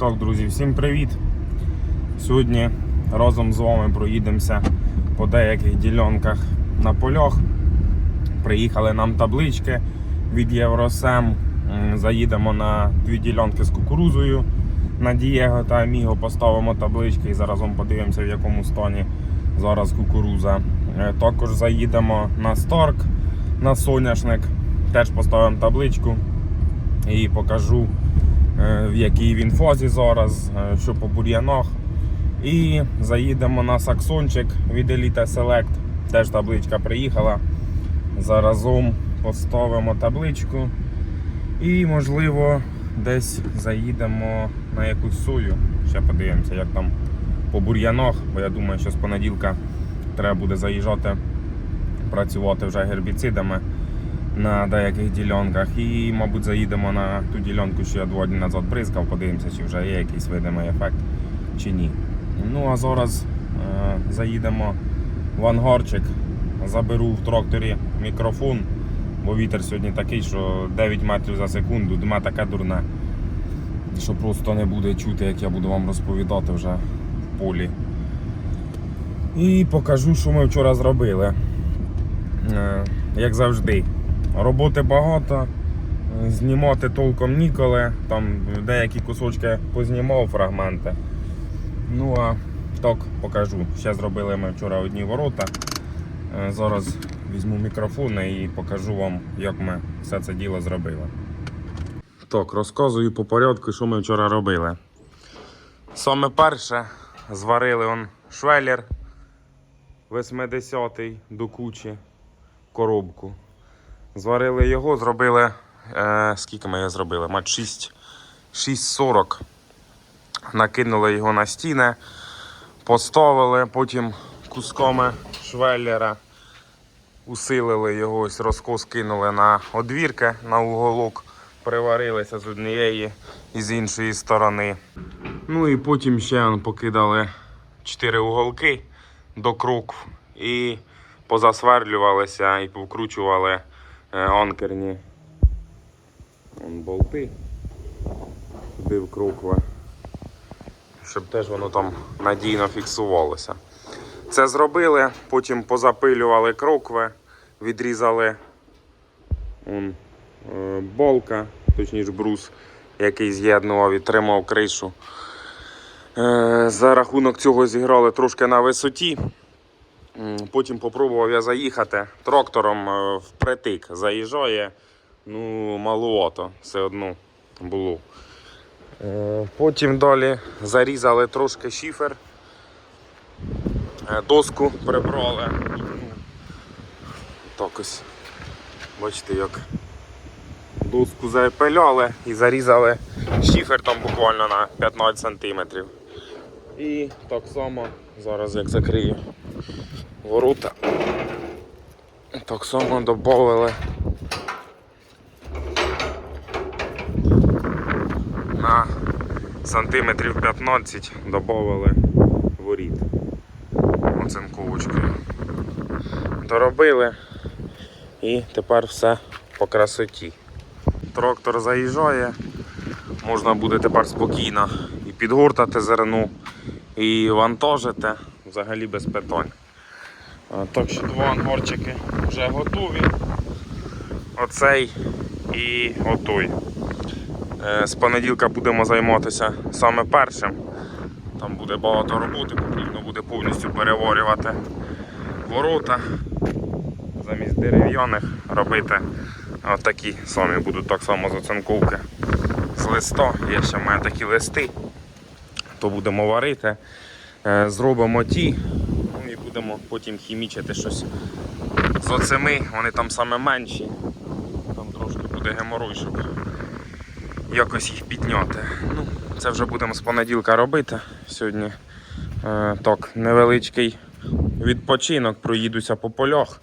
Так, друзі, всім привіт! Сьогодні разом з вами проїдемося по деяких ділянках на полях. Приїхали нам таблички від Євросем. Заїдемо на дві ділянки з кукурузою на Дієго та Аміго. Поставимо таблички і зараз вам подивимося, в якому стані зараз кукуруза. Е, Також заїдемо на Старк, на соняшник. Теж поставимо табличку і покажу в якій він фазі зараз, е, що по бур'янах. І заїдемо на саксончик від Elite Select. Теж табличка приїхала. Заразом поставимо табличку. І, можливо, десь заїдемо на якусь сою. Ще подивимося, як там по бур'янах, бо я думаю, що з понеділка треба буде заїжджати, працювати вже гербіцидами на деяких ділянках. І, мабуть, заїдемо на ту ділянку, що я два дні назад бризкав, подивимося, чи вже є якийсь видимий ефект чи ні. Ну а зараз е, заїдемо в ангарчик, заберу в тракторі мікрофон, бо вітер сьогодні такий, що 9 метрів за секунду, дме таке дурне, що просто не буде чути, як я буду вам розповідати вже в полі. І покажу, що ми вчора зробили. Е, Як завжди, роботи багато, знімати толком ніколи. Там деякі кусочки познімав фрагменти. Ну а так покажу. Ще зробили ми вчора одні ворота. Е, Зараз візьму мікрофон і покажу вам, як ми все це діло зробили. Так, розказую по порядку, що ми вчора робили. Саме перше зварили он швеллер 80-й до кучі коробку. Зварили його, зробили. Е, скільки ми його зробили? Мать 6, 6,40. Накинули його на стіни, поставили, потім кусками швеллера усилили його, ось розкос кинули на одвірки, на уголок, приварилися з однієї і з іншої сторони. Ну і потім ще покидали 4 уголки до крокв і позасверлювалися і повкручували анкерні он, болти туди в крокви щоб теж воно там надійно фіксувалося. Це зробили, потім позапилювали крокви, відрізали он, е, болка, точніше брус, який з'єднував і тримав кришу. Е, За рахунок цього зіграли трошки на висоті. Потім попробував я заїхати трактором е, впритик. Заїжджає, ну, маловато, все одно було. Е, Потім далі зарізали трошки шифер, Е, доску прибрали. Так ось. Бачите, як доску запиляли і зарізали шифер там буквально на 15 см. І так само зараз як закрию ворота. Так само додали на сантиметрів 15 додали воріт оцинковочкою. Доробили і тепер все по красоті. Трактор заїжджає, можна буде тепер спокійно і підгортати зерну, і вантажити взагалі без питань. Так що два ангарчики вже готові. Оцей і отой. Е, З понеділка будемо займатися саме першим. Там буде багато роботи, потрібно буде повністю переварювати ворота. Замість дерев'яних робити такі самі будуть так само з з листа. Є ще в мене такі листи, то будемо варити. Е, Зробимо ті, будемо потім хімічити щось з оцими, вони там саме менші. Там трошки буде геморой, щоб якось їх підняти. Ну, це вже будемо з понеділка робити. Сьогодні е, так, невеличкий відпочинок, проїдуся по полях.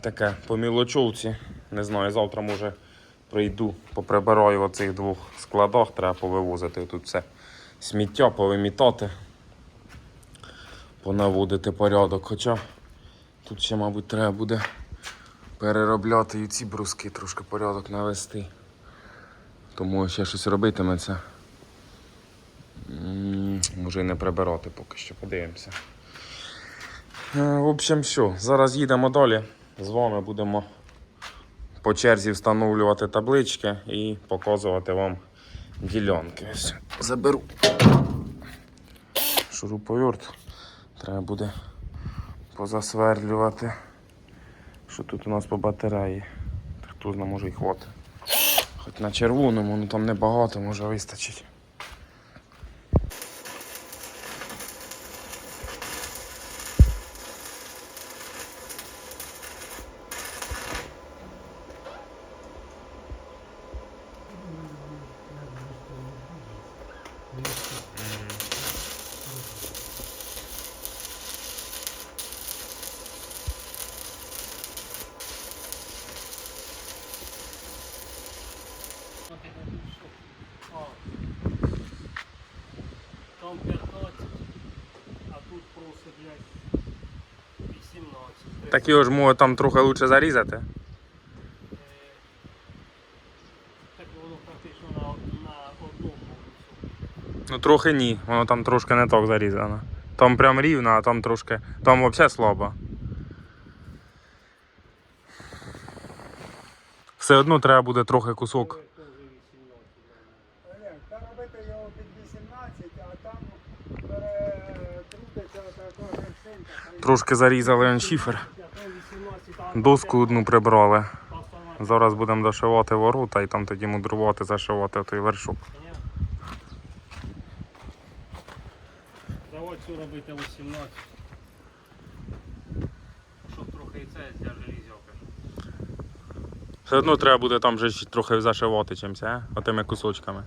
Таке по мілочовці. Не знаю, завтра може прийду, поприбираю оцих двох складах, треба повивозити тут все сміття, повимітати, понаводити порядок. Хоча тут ще, мабуть, треба буде переробляти і ці бруски, трошки порядок навести. Тому ще щось робитиметься. може і не прибирати поки що, подивимося. Е, В общем, все. Зараз їдемо далі. З вами будемо по черзі встановлювати таблички і показувати вам ділянки. Ось заберу шуруповерт. Треба буде позасверлювати. Що тут у нас по батареї? Хто знає, може і хватить. Хоч на червоному, ну там небагато, може вистачить. Просто, блядь, 18. Так його ж може там трохи лучше зарізати. Е, Так воно практично на, на одному. Ну трохи ні, воно там трошки не так зарізано. Там прям рівно, а там трошки. Там взагалі слабо. Все одно треба буде трохи кусок. Це теж 18. Олег, та робити його під 18, а там перекрутиться така вершинка. Трошки зарізали он шифер. А то 18, а Доску одну прибрали. Зараз будемо дошивати ворота і там тоді мудрувати, зашивати той вершок. Давай цю робити 18. Щоб трохи і це для железяки. Все одно треба буде там вже трохи зашивати чимось, а? Отими кусочками.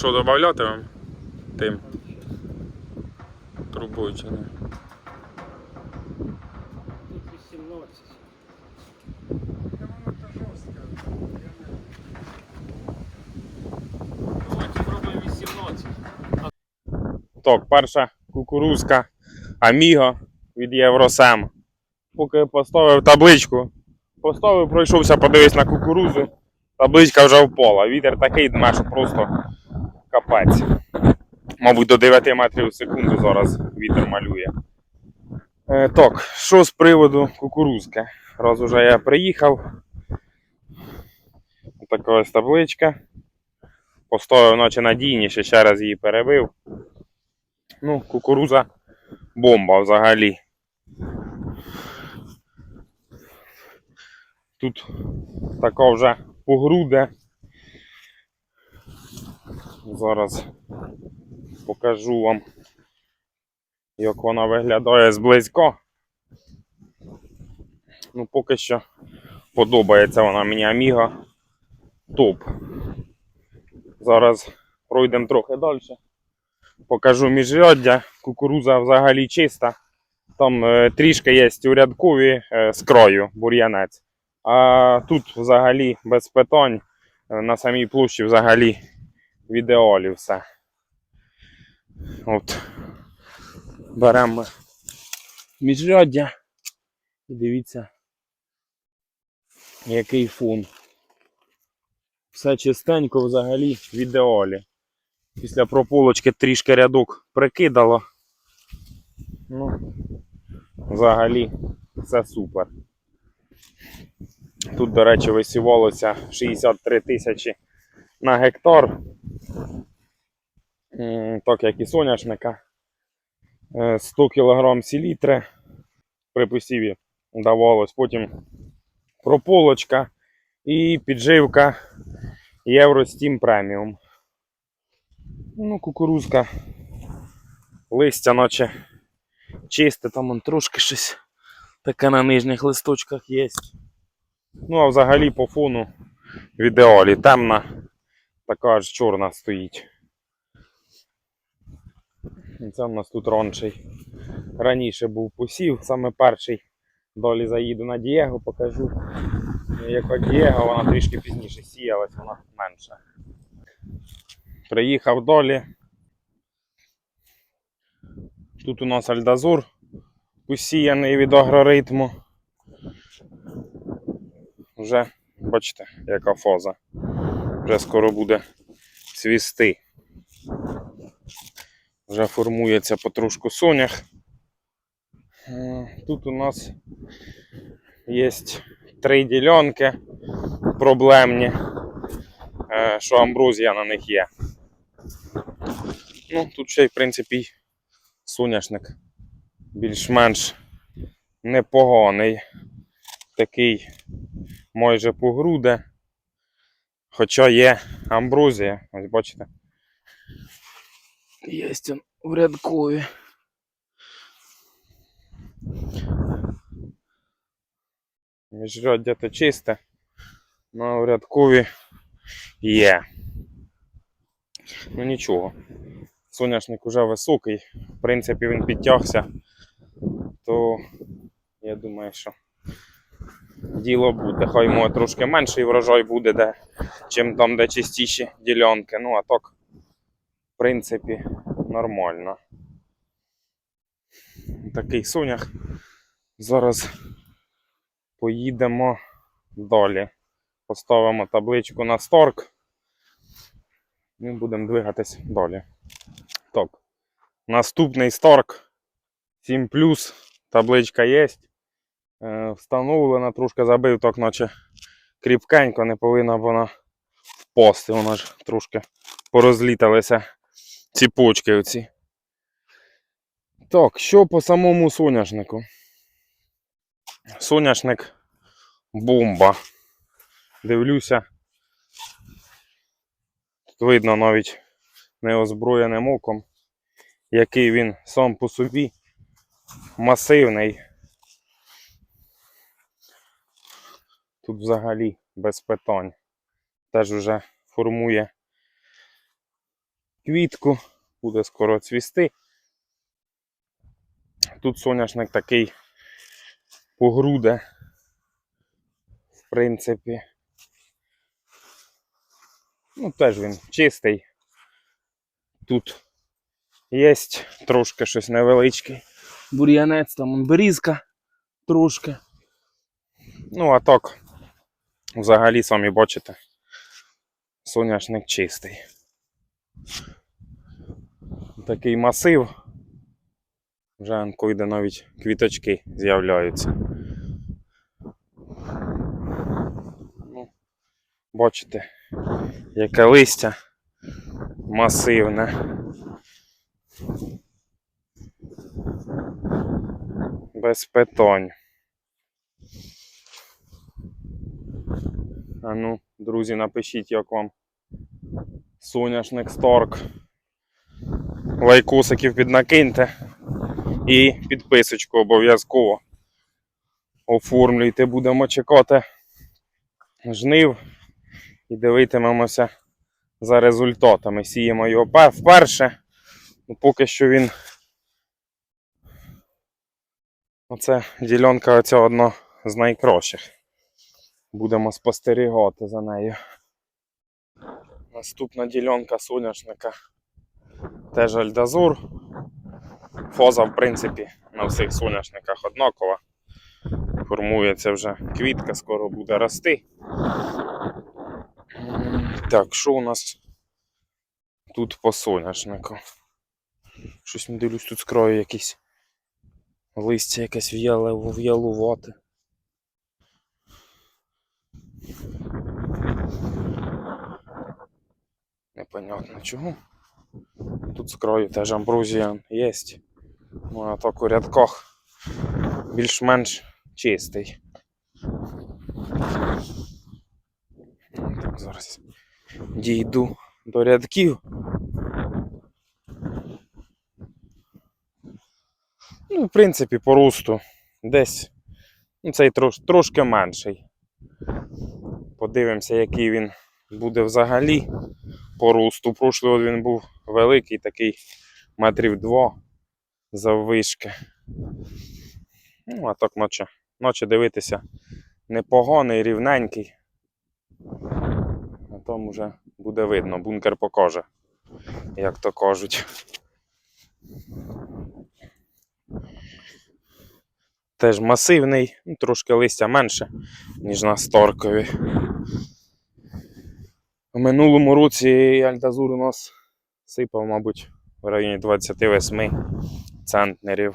Що, додати вам? Тим трубою чи не? Тут 18. Та воно то жорстко. Давайте зробимо 18. Так, перша кукурузка Amigo від Євросем. Поки поставив табличку, поставив, пройшовся, подивився на кукурузу. Табличка вже впала. Вітер такий дме, що просто капець. Мабуть, до 9 метрів в секунду зараз вітер малює. Е, так, що з приводу кукурузки? Раз уже я приїхав. Така ось табличка. Поставив наче надійніше, ще раз її перебив. Ну, кукуруза бомба взагалі. Тут така вже погруде. Зараз покажу вам, як вона виглядає зблизько. Ну, поки що подобається вона мені Amiga. Топ. Зараз пройдемо трохи далі покажу міжряддя. Кукуруза взагалі чиста. Там е, трішки є урядкові е, з краю бур'янець. А тут взагалі без питань. Е, на самій площі взагалі в ідеалі все. От. Беремо міжряддя. І дивіться, який фон. Все чистенько взагалі в ідеалі. Після прополочки трішки рядок прикидало. Ну, взагалі, все супер. Тут, до речі, висівалося 63 тисячі на гектар. Так як і соняшника. Е, 100 кг селітри при посіві давалось. Потім прополочка і підживка Євростім преміум. Ну, кукурузка. Листя, наче чисте, там он трошки щось таке на нижніх листочках є. Ну, а взагалі по фону в ідеалі темна, така ж чорна стоїть. Це в нас тут ранший. Раніше був посів, саме перший Долі заїду на Дієго, покажу. Яка Дієго, вона трішки пізніше сіялась, вона менша. Приїхав долі. Тут у нас альдазур посіяний від агроритму. Вже, бачите, яка фаза. Вже скоро буде цвісти. Вже формується потрошку сонях. Е, Тут у нас є три ділянки проблемні, е, що амброзія на них є. Ну, тут ще й, в принципі, соняшник більш-менш непоганий. Такий майже по груди. Хоча є амброзія, ось бачите. Є він в рядкові. Міжряддя то чисте, але в рядкові є. Ну нічого. Соняшник уже високий, в принципі, він підтягся, то я думаю, що діло буде. Хай може трошки менший врожай буде, де, чим там, де чистіші ділянки. Ну, а так, в принципі, нормально. Такий сонях. Зараз поїдемо далі. Поставимо табличку на сторк. І будемо двигатись далі. Так. Наступний сторк 7 табличка є. Е, встановлена, трошки забив, так наче кріпкенько, не повинна вона впасти. Вона ж трошки порозліталися ціпочки оці. Так, що по самому соняшнику? Соняшник бомба. Дивлюся. Тут видно навіть неозброєним оком, який він сам по собі масивний. Тут взагалі без питань. Теж вже формує квітку, буде скоро цвісти. Тут соняшник такий по груди, в принципі. Ну, теж він чистий. Тут є трошки щось невеличкий. Бур'янець, там берізка трошки. Ну, а так, взагалі, самі бачите, соняшник чистий. Такий масив. Вже он навіть квіточки з'являються. Ну, бачите, яке листя масивне. Без питань. А ну, друзі, напишіть, як вам соняшник Старк. Лайкосиків піднакиньте і підписочку обов'язково оформлюйте. Будемо чекати жнив і дивитимемося за результатами. Сіємо його вперше. Ну, поки що він. Оце ділянка оця одна з найкращих. Будемо спостерігати за нею. Наступна ділянка соняшника. Теж альдазур. Фоза, в принципі, на всіх соняшниках однакова. Формується вже квітка, скоро буде рости. Так, що у нас тут по соняшнику? Щось не дивлюсь, тут з краю якісь листя якесь в'яле, в'ялувате. Непонятно чого. Тут з краю теж амбрузія є. Ну, а так у рядках більш-менш чистий. Так, зараз дійду до рядків. Ну, в принципі, по росту десь ну, цей трош, трошки менший. Подивимося, який він буде взагалі по росту. Прошлий він був великий, такий метрів два заввишки. Ну, а так наче ночі дивитися непоганий, рівненький. А там вже буде видно, бункер покаже, як то кажуть. Теж масивний, ну, трошки листя менше, ніж на Сторкові. У минулому році Альдазур у нас сипав, мабуть, в районі 28 центнерів.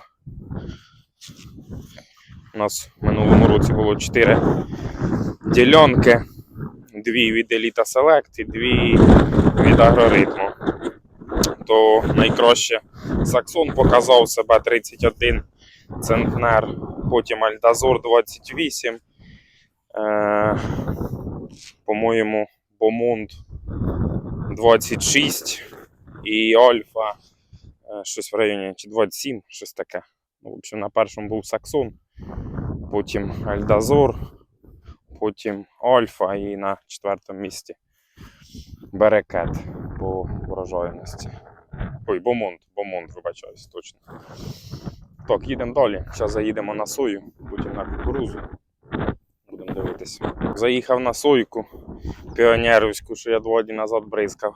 У нас в минулому році було 4 ділянки, дві від Elite Select і дві від агроритму. То найкраще Саксон показав себе 31 центнер, потім Альдазор 28. Е, по-моєму, Бомонд 26 і Альфа е, щось в районі чи 27, щось таке. Ну, в общем, на першому був Саксон, потім Альдазор, потім Альфа і на четвертому місці Берекет по врожайності. Ой, Бомонд, Бомонд, вибачаюсь, точно. Так, їдемо далі. Зараз заїдемо на сою, потім на кукурузу. Будемо дивитися. Заїхав на сойку піонерівську, що я два дні назад бризкав.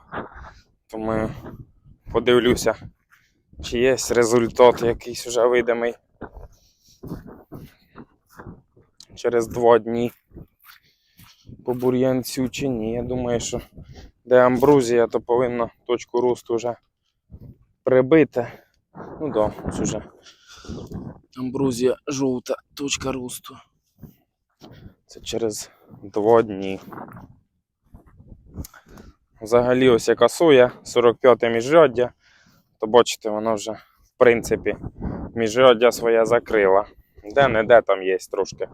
Тому подивлюся, чи є результат якийсь вже видимий. Через два дні по бур'янцю чи ні. Я думаю, що де амбрузія, то повинна точку росту вже прибити. Ну да, ось уже. Амбрузія жовта, точка росту. Це через два дні. Взагалі, ось яка соя, 45-те міжряддя, то бачите, воно вже, в принципі, міжряддя своє закрила. Де-не-де там є трошки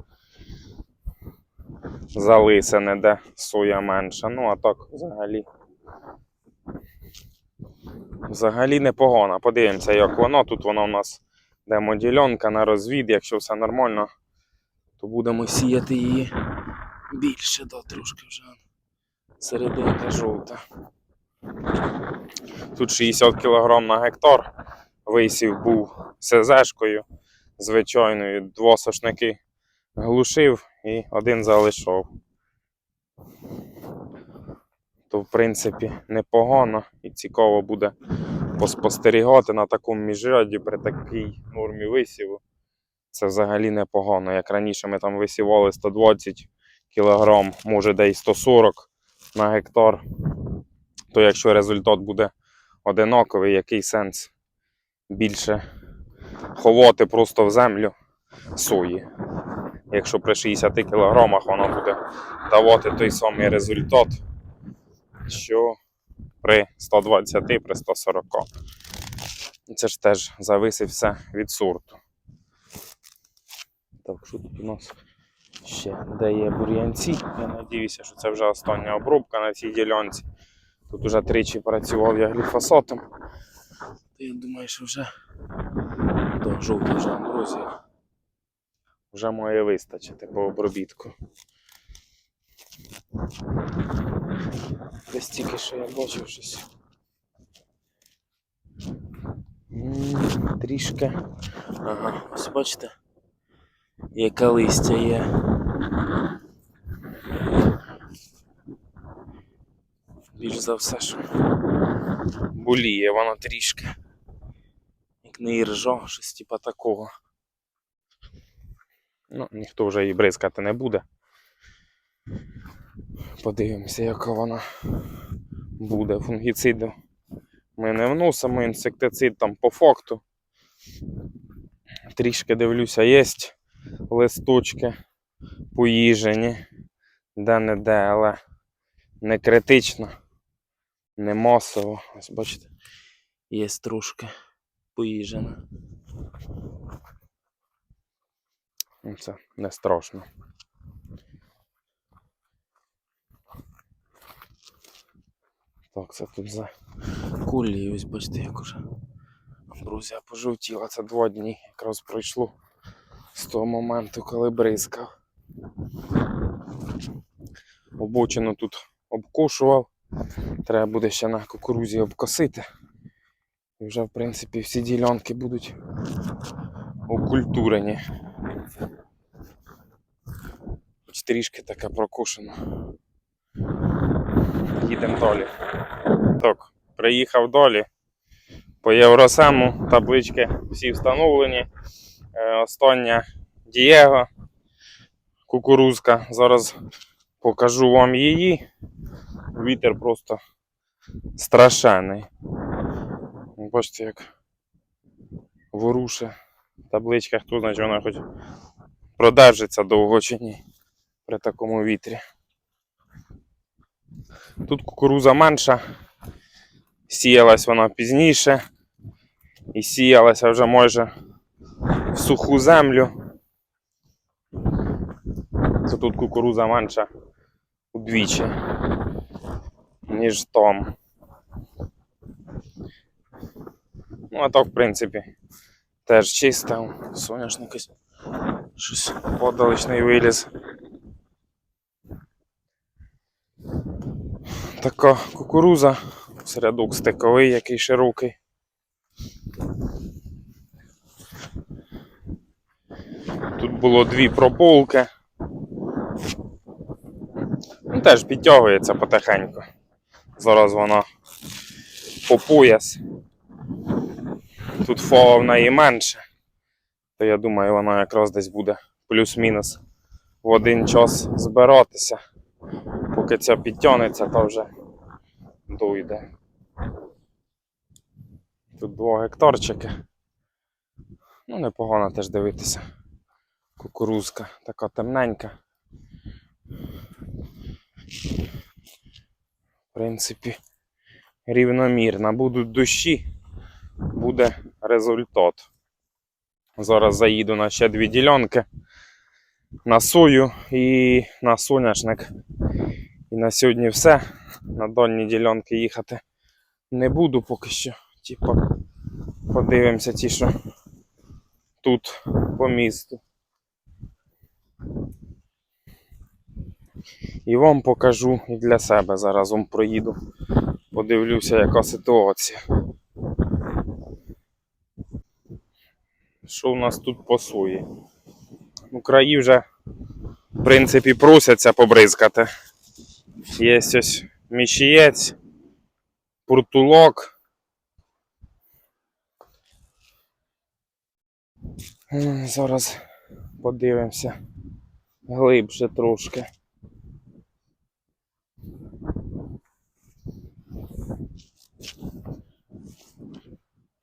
залисене, де соя менша. Ну, а так взагалі. Взагалі непогано. Подивимося, як воно. Тут воно у нас демодільонка на розвід. Якщо все нормально, то будемо сіяти її більше, да, трошки вже. Серединка жовта. Тут 60 кг на гектар. Висів був СЗшкою звичайною. Два сошники глушив і один залишав. То, в принципі, непогано і цікаво буде поспостерігати на такому міжряді при такій нормі висіву. Це взагалі непогано. Як раніше ми там висівали 120 кг, може де й 140 на гектар, то якщо результат буде одинаковий, який сенс більше ховати просто в землю сої. Якщо при 60 кг воно буде давати той самий результат, що при 120, при 140. Це ж теж зависить все від сорту. Так, що тут у нас ще де є бур'янці? Я надіюся, що це вже остання обробка на цій ділянці. Тут уже тричі працював я гліфосатом. То я думаю, що вже до жовтий вже амброзія. Вже має вистачити по обробітку. Десь тільки що я бачив щось. Трішки. Ага, ось бачите, яке листя є. Більш за все, що боліє воно трішки. Як не іржа, щось типа такого. Ну, ніхто вже її бризкати не буде. Подивимося, яка вона буде. Фунгіциду ми не вносимо, інсектицид там по факту. Трішки дивлюся, є листочки поїжені, де-не-де, але не критично, не масово. Ось бачите, є трошки поїжена. Ну, Це не страшно. Так, це тут за кулі, ось бачите, як уже амбрузія пожовтіла. Це два дні якраз пройшло з того моменту, коли бризкав. Обочину тут обкошував. Треба буде ще на кукурузі обкосити. І вже, в принципі, всі ділянки будуть окультурені. трішки таке прокушено. Їдемо долі. Так, приїхав долі. По Євросему таблички всі встановлені. Е, Остання Дієго, кукурузка. Зараз покажу вам її. Вітер просто страшенний. Бачите, як воруше табличка, хто знає, чи вона хоч продержиться довго чи ні при такому вітрі. Тут кукуруза менша, сіялась вона пізніше і сіялася вже майже в суху землю. Це тут кукуруза менша удвічі, ніж там. Ну, а так, в принципі, теж чисто. Соняшник ось щось подалечний виліз. Така кукуруза, середок стиковий, який широкий. Тут було дві прополки. Ну, теж підтягується потихеньку. Зараз вона по пояс. Тут фола в неї менше. То я думаю, вона якраз десь буде плюс-мінус в один час збиратися. Поки ця підтягнеться, то вже дойде. Тут 2 гектарчики. Ну, непогано теж дивитися. Кукурузка така темненька. В принципі, рівномірна. Будуть дощі, буде результат. Зараз заїду на ще дві ділянки. На сою і на соняшник. І на сьогодні все. На дальні ділянки їхати не буду поки що. Типа, подивимося ті, що тут по місту. І вам покажу і для себе заразом проїду. Подивлюся, яка ситуація. Що у нас тут сої? Ну, краї вже, в принципі, просяться побризкати. Є ось міщієць, пуртулок. Зараз подивимося глибше трошки.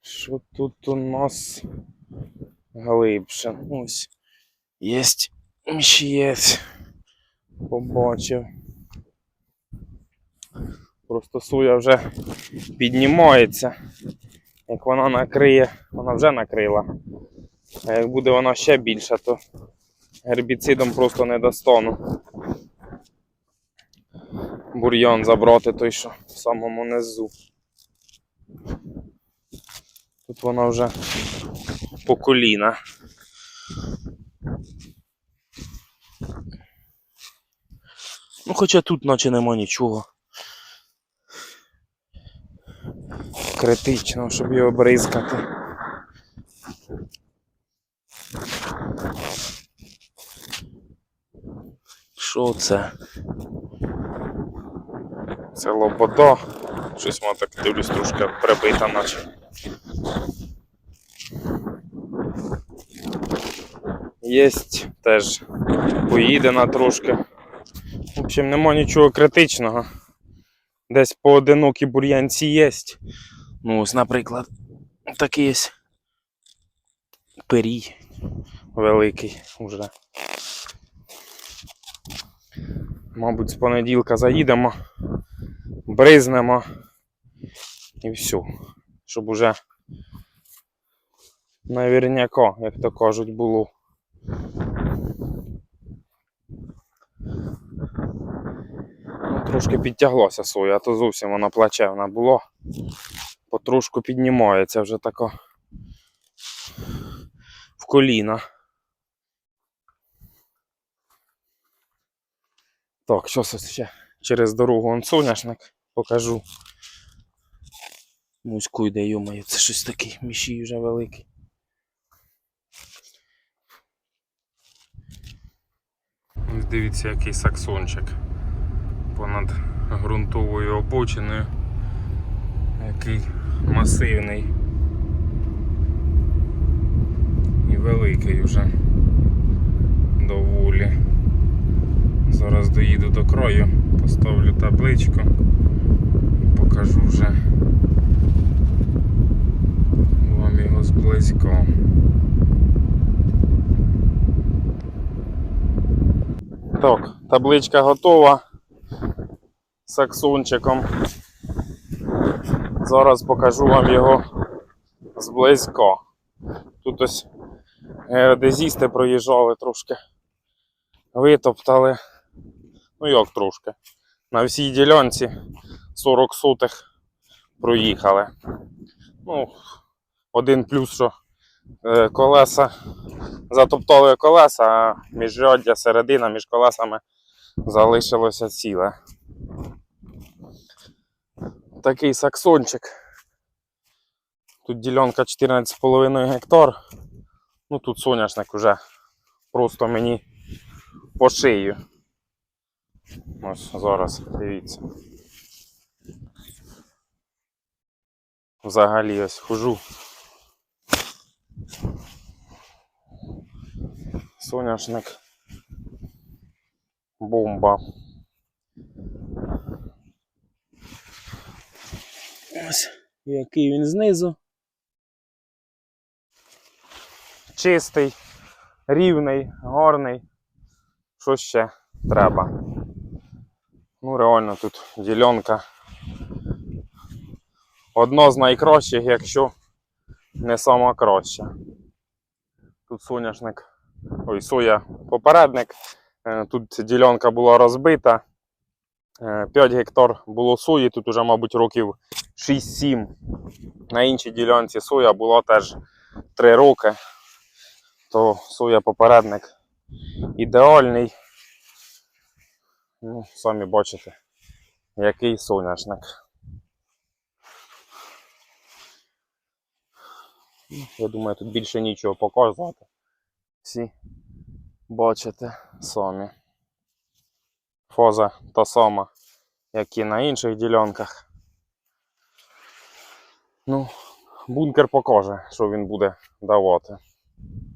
Що тут у нас глибше? Ось. Єсть міщієць. Побачив. Просто суя вже піднімається. Як вона накриє, вона вже накрила. А як буде вона ще більша, то гербіцидом просто не достану. Бур'ян забрати той, що в самому низу. Тут вона вже по коліна. Ну, хоча тут наче нема нічого. Критичного, щоб його бризкати. Що це? Це лобода. Щось воно так дивлюсь трошки прибита наче. Єсть теж поїдена трошки. В общем, нема нічого критичного. Десь поодинокі бур'янці є. Ну, ось, наприклад, такий є перій великий уже. Мабуть, з понеділка заїдемо, бризнемо і все. Щоб уже наверняка, як то кажуть, було. Ну, трошки підтяглося соя, а то зовсім вона плачевна було. Потрошку піднімається вже тако в коліна. Так, щось ще через дорогу он соняшник покажу. Муську йде, йомаю, це щось такий мішій вже великий. Дивіться, який саксончик понад ґрунтовою обочиною. Який масивний. І великий вже доволі. Зараз доїду до краю, поставлю табличку і покажу вже вам його зблизько. Так, табличка готова саксончиком. Зараз покажу вам його зблизько. Тут ось геодезісти проїжджали трошки, витоптали. Ну як трошки. На всій ділянці 40 сотих проїхали. Ну, один плюс, що е, колеса затоптали колеса, а міжряддя середина між колесами залишилося ціле. Такий саксончик. Тут ділянка 14,5 гектар. Ну тут соняшник уже просто мені по шию. Ось зараз, дивіться. Взагалі ось хожу. Соняшник. Бомба. Ось який він знизу. Чистий, рівний, гарний. Що ще треба? Ну, реально тут ділянка. Одно з найкращих, якщо не сама краща. Тут соняшник, ой, соя попередник. Е, Тут ділянка була розбита. 5 гектар було сої, тут уже, мабуть, років 6-7. На іншій ділянці соя була теж 3 роки. То соя попередник ідеальний. Ну, самі бачите, який соняшник. Ну, Я думаю, тут більше нічого показувати. Всі бачите самі. Фаза та сама, як і на інших ділянках. Ну, бункер покаже, що він буде давати.